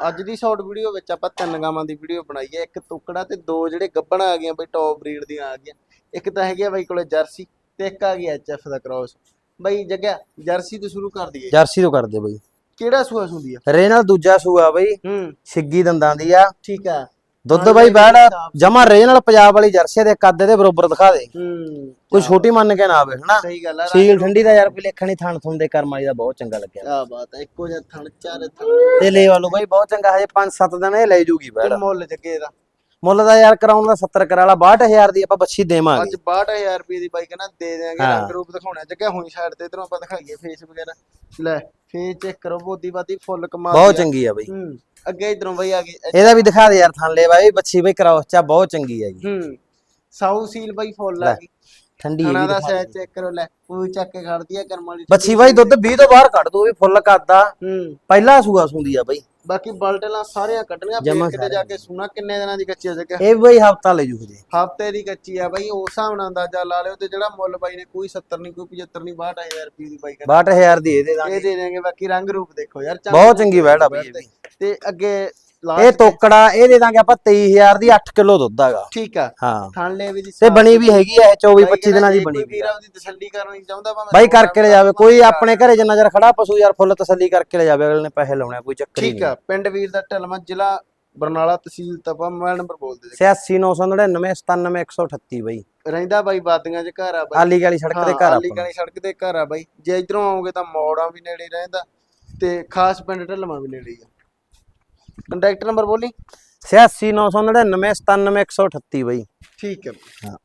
ਅੱਜ ਦੀ short video ਵਿੱਚ ਆਪਾਂ ਤਿੰਨ ਗਾਵਾਂ ਦੀ ਵੀਡੀਓ ਬਣਾਈ ਹੈ। ਇੱਕ ਟੁਕੜਾ ਤੇ ਦੋ ਜਿਹੜੇ ਗੱਬਣ ਆ ਗਈਆਂ ਬਈ ਟੌਪ ਬਰੀਡ ਦੀਆਂ ਆ ਗਈਆਂ। ਇੱਕ ਤਾਂ ਹੈਗੀ ਆ ਬਾਈ ਕੋਲੇ ਜਰਸੀ ਤੇ ਇੱਕ ਆ ਗਈ ਐਚਐਫ ਦਾ ਕ੍ਰਾਸ ਬਈ ਜੱਗਾ ਜਰਸੀ ਤੋਂ ਸ਼ੁਰੂ ਕਰ ਦਈਏ। ਜਰਸੀ ਤੋਂ ਕਰਦੇ ਬਈ। ਕਿਹੜਾ ਸੂਆ ਸੁੰਦੀ ਆ? ਰੇ ਨਾਲ ਦੂਜਾ ਸੂਆ ਬਈ। ਹੂੰ। ਛਿੱਗੀ ਦੰਦਾਂ ਦੀ ਆ। ਠੀਕ ਆ। ਦੁੱਧ ਬਾਈ ਬੈੜ। ਜਮਾ ਰੇ ਨਾਲ ਪੰਜਾਬ ਵਾਲੀ ਜਰਸੀ ਦੇ ਕੱਦ ਦੇ ਬਰੋਬਰ ਦਿਖਾ ਦੇ। ਹੂੰ ਕੋਈ ਛੋਟੀ ਮੰਨ ਕੇ ਨਾ ਆਵੇ ਹਨਾ? ਸਹੀ ਗੱਲ ਆ ਸੀਲ ਠੰਡੀ ਦਾ ਯਾਰ ਕੋਈ ਲੇਖਾ ਨਹੀਂ ਥਣ ਥੁਣ ਦੇ ਕਰਮ ਵਾਲੀ ਦਾ ਬਹੁਤ ਚੰਗਾ ਲੱਗਿਆ। ਆ ਬਾਤ ਹੈ ਇੱਕੋ ਜਿਹਾ ਥਣ ਚਾਰੇ ਥਣ। ਤੇ ਲੈ ਵਾਲੋ ਬਾਈ ਬਹੁਤ ਚੰਗਾ ਹਜੇ 5-7 ਦਿਨ ਇਹ ਲੈ ਜੂਗੀ ਬੈੜ ਮੁੱਲ ਜੱਗੇ ਦਾ। ਮੁੱਲ ਦਾ ਯਾਰ ਕਰਾਉਣ ਦਾ 70 ਕਰਾ ਲਾ 62000 ਦੀ ਆਪਾਂ ਬੱਚੀ ਦੇਵਾਂਗੇ। ਅੱਜ 62000 ਰੁਪਏ ਦੀ ਬਾਈ ਕਹਿੰਦਾ ਦੇ ਦੇਾਂਗੇ। ਰੰਗ ਰੂਪ ਦਿਖਾਉਣਾ। ਜੱਗਾ ਹੋਈ ਸਾਈਡ ਤੇ ਇਧਰੋਂ ਆਪਾਂ ਦਿਖਾਈਏ ਫੇਸ ਵਗੈਰਾ। ਲੈ ਫੇਸ ਚੈੱਕ ਕਰੋ ਬੋਦੀ ਬਾਦੀ ਫੁੱਲ ਕਮਾਲ ਬਹੁਤ। ਚੰਗੀ ਆ ਬਈ। ਹੂੰ। ਅੱਗੇ ਇਧਰੋਂ ਬਈ ਆ ਗਈ ਇਹਦਾ ਵੀ ਦਿਖਾ ਦੇ ਯਾਰ ਥਣ ਲੈ ਬਾਈ ਬੱਚੀ ਬਈ ਕਰਾਉਸ ਚਾ ਬਹੁਤ ਚੰਗੀ ਹੈਗੀ। ਹੂੰ ਸਾਊ ਸੀਲ ਬਾਈ ਫੁੱਲ ਆ ਗਈ। ਠੰਡੀ ਇਹ ਵੀ ਦਾ ਸਾਈਜ਼ ਦੇ। ਚੈੱਕ ਕਰੋ ਲੈ ਉਹ ਚੱਕ ਕੇ ਖੜਦੀ ਆ ਕਰਮ ਵਾਲੀ ਬੱਚੀ ਬਾਈ ਦੁੱਧ 20 ਤੋਂ ਬਾਹਰ ਕੱਢ ਦੂ ਵੀ ਫੁੱਲ ਕੱਦਾ ਹੂੰ। ਪਹਿਲਾ ਸੂਆ ਸੁੰਦੀ ਆ ਬਾਈ। ਬਾਕੀ ਬਲਟਲਾਂ ਸਾਰੀਆਂ ਕੱਢਣੀਆਂ ਫੇਰ ਕਿਤੇ ਜਾ ਕੇ ਸੁਣਾ ਕਿੰਨੇ ਦਿਨਾਂ ਦੀ ਕੱਚੀ ਆ ਜੱਗਾ ਇਹ ਬਾਈ ਹਫਤਾ ਲੈ ਜੂ ਜੀ ਹਫ਼ਤੇ ਦੀ ਕੱਚੀ ਆ ਬਾਈ ਉਸ ਹਿਸਾਬ ਨਾਲ ਅੰਦਾਜ਼ਾ ਲਾ ਲਿਓ ਤੇ ਜਿਹੜਾ ਮੁੱਲ ਬਾਈ ਨੇ ਕੋਈ 70 ਨਹੀਂ ਕੋਈ 75 ਨਹੀਂ 62000 ਰੁਪਏ ਦੀ ਬਾਈ ਕਹਿੰਦਾ 62000 ਦੀ ਇਹਦੇ ਦਾਂਗੇ। ਇਹ ਦੇ ਦੇਣਗੇ ਬਾਕੀ ਰੰਗ ਰੂਪ ਦੇਖੋ ਯਾਰ ਬਹੁਤ ਚੰਗੀ ਵੈੜ ਆ ਬਾਈ ਇਹ ਵੀ। ਤੇ ਅੱਗੇ ਇਹ ਲਾਸਟ ਤੋਕੜਾ ਇਹ ਦੇ ਦਾਂਗੇ ਆਪਾਂ 23000 ਦੀ 8 ਕਿਲੋ ਦੁੱਧ ਹੈਗਾ। ਠੀਕ ਆ। ਹਾਂ। ਥਣ ਲੈ ਵੀ ਦੀ ਤੇ ਬਣੀ ਵੀ ਹੈਗੀ ਇਹ 24 25 ਦਿਨਾਂ ਦੀ ਬਣੀ ਵੀ ਵੀਰ ਤਸੱਲੀ ਕਰਨੀ ਚਾਹੁੰਦਾ ਭਾਵੇਂ ਬਾਈ ਦੋ ਕਰਕੇ ਲੈ ਜਾਵੇ ਕੋਈ ਆਪਣੇ ਘਰੇ ਜਿੰਨਾ ਚਿਰ ਖੜਾ ਪਸ਼ੂ ਯਾਰ ਫੁੱਲ ਤਸੱਲੀ ਕਰਕੇ ਲੈ ਜਾਵੇ ਅਗਲੇ ਨੇ ਪੈਸੇ ਲਾਉਣੇ ਕੋਈ ਚੱਕਰ ਹੀ ਠੀਕ ਨਹੀਂ। ਆ ਪਿੰਡ ਵੀਰ ਦਾ ਢਲਮਾ ਜ਼ਿਲ੍ਹਾ ਬਰਨਾਲਾ ਤਹਿਸੀਲ ਤਪਾ ਮੋਬਾਈਲ ਨੰਬਰ ਬੋਲ ਦੇ ਜੀ। 86999 97138 ਬਾਈ। ਰਹਿੰਦਾ ਬਾਈ ਬਾਦੀਆਂ 'ਚ ਘਰ ਆ ਬਾਈ। ਆਲੀ ਵਾਲੀ ਸੜਕ ਦੇ ਘਰ ਆਲੀ ਆਪਣਾ ਗਲੀ ਸੜਕ ਤੇ ਘਰ ਆ ਬਾਈ। ਜੇ ਇਧਰੋਂ ਆਓਗੇ ਤਾਂ ਮੋੜਾਂ ਵੀ ਨੇੜੇ ਰਹਿੰਦਾ ਤੇ ਖਾਸ ਪਿੰਡ ਢਲਮਾ ਵੀ ਨੇੜੇ ਹੀ ਆ। ਕੰਟੈਕਟ ਨੰਬਰ ਬੋਲੀ? 86999 97138 ਬਾਈ। ਠੀਕ ਹੈ। ਹਾਂ।